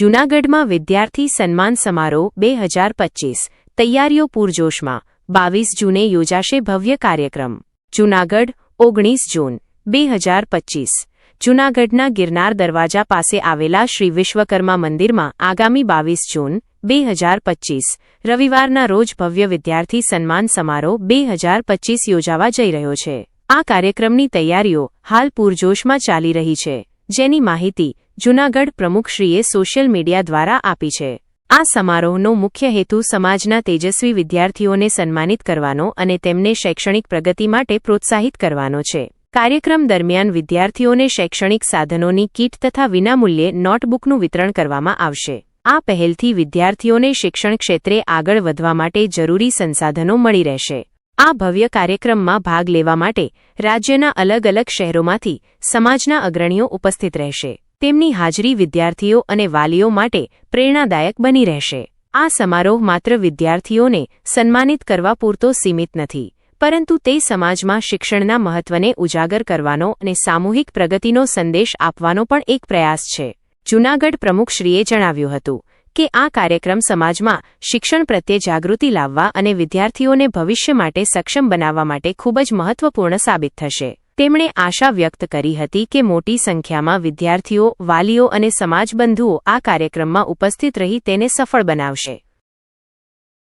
જૂનાગઢમાં વિદ્યાર્થી સન્માન સમારોહ, બે હજાર પચીસ. તૈયારીઓ પૂરજોશમાં. બાવીસ જૂને યોજાશે ભવ્ય કાર્યક્રમ. જૂનાગઢ, ઓગણીસ જૂન, બે હજાર પચીસ. જૂનાગઢના ગિરનાર દરવાજા પાસે આવેલા શ્રી વિશ્વકર્મા મંદિરમાં આગામી બાવીસ જૂન, બે હજાર પચીસ. રવિવારના રોજ ભવ્ય વિદ્યાર્થી સન્માન સમારોહ, બે હજાર પચીસ યોજાવા જઈ રહ્યો છે. આ કાર્યક્રમની તૈયારીઓ હાલ પૂરજોશમાં ચાલી રહી છે. જેની માહિતી જૂનાગઢ પ્રમુખશ્રીએ સોશિયલ મીડિયા દ્વારા આપી છે. આ સમારોહનો મુખ્ય હેતુ સમાજના તેજસ્વી વિદ્યાર્થીઓને સન્માનિત કરવાનો અને તેમને શૈક્ષણિક પ્રગતિ માટે પ્રોત્સાહિત કરવાનો છે. કાર્યક્રમ દરમિયાન વિદ્યાર્થીઓને શૈક્ષણિક સાધનોની કીટ તથા વિનામૂલ્યે નોટબુકનું વિતરણ કરવામાં આવશે. આ પહેલથી વિદ્યાર્થીઓને શિક્ષણ ક્ષેત્રે આગળ વધવા માટે જરૂરી સંસાધનો મળી રહેશે. આ ભવ્ય કાર્યક્રમમાં ભાગ લેવા માટે રાજ્યના અલગ અલગ શહેરોમાંથી સમાજના અગ્રણીઓ ઉપસ્થિત રહેશે. તેમની હાજરી વિદ્યાર્થીઓ અને વાલીઓ માટે પ્રેરણાદાયક બની રહેશે. આ સમારોહ માત્ર વિદ્યાર્થીઓને સન્માનિત કરવા પૂરતો સીમિત નથી, પરંતુ તે સમાજમાં શિક્ષણના મહત્વને ઉજાગર કરવાનો અને સામૂહિક પ્રગતિનો સંદેશ આપવાનો પણ એક પ્રયાસ છે. જૂનાગઢ પ્રમુખશ્રીએ જણાવ્યું હતું કે, આ કાર્યક્રમ સમાજમાં શિક્ષણ પ્રત્યે જાગૃતિ લાવવા અને વિદ્યાર્થીઓને ભવિષ્ય માટે સક્ષમ બનાવવા માટે ખૂબ જ મહત્વપૂર્ણ સાબિત થશે. તેમણે આશા વ્યક્ત કરી હતી કે મોટી સંખ્યામાં વિદ્યાર્થીઓ, વાલીઓ અને સમાજબંધુઓ આ કાર્યક્રમમાં ઉપસ્થિત રહી તેને સફળ બનાવશે.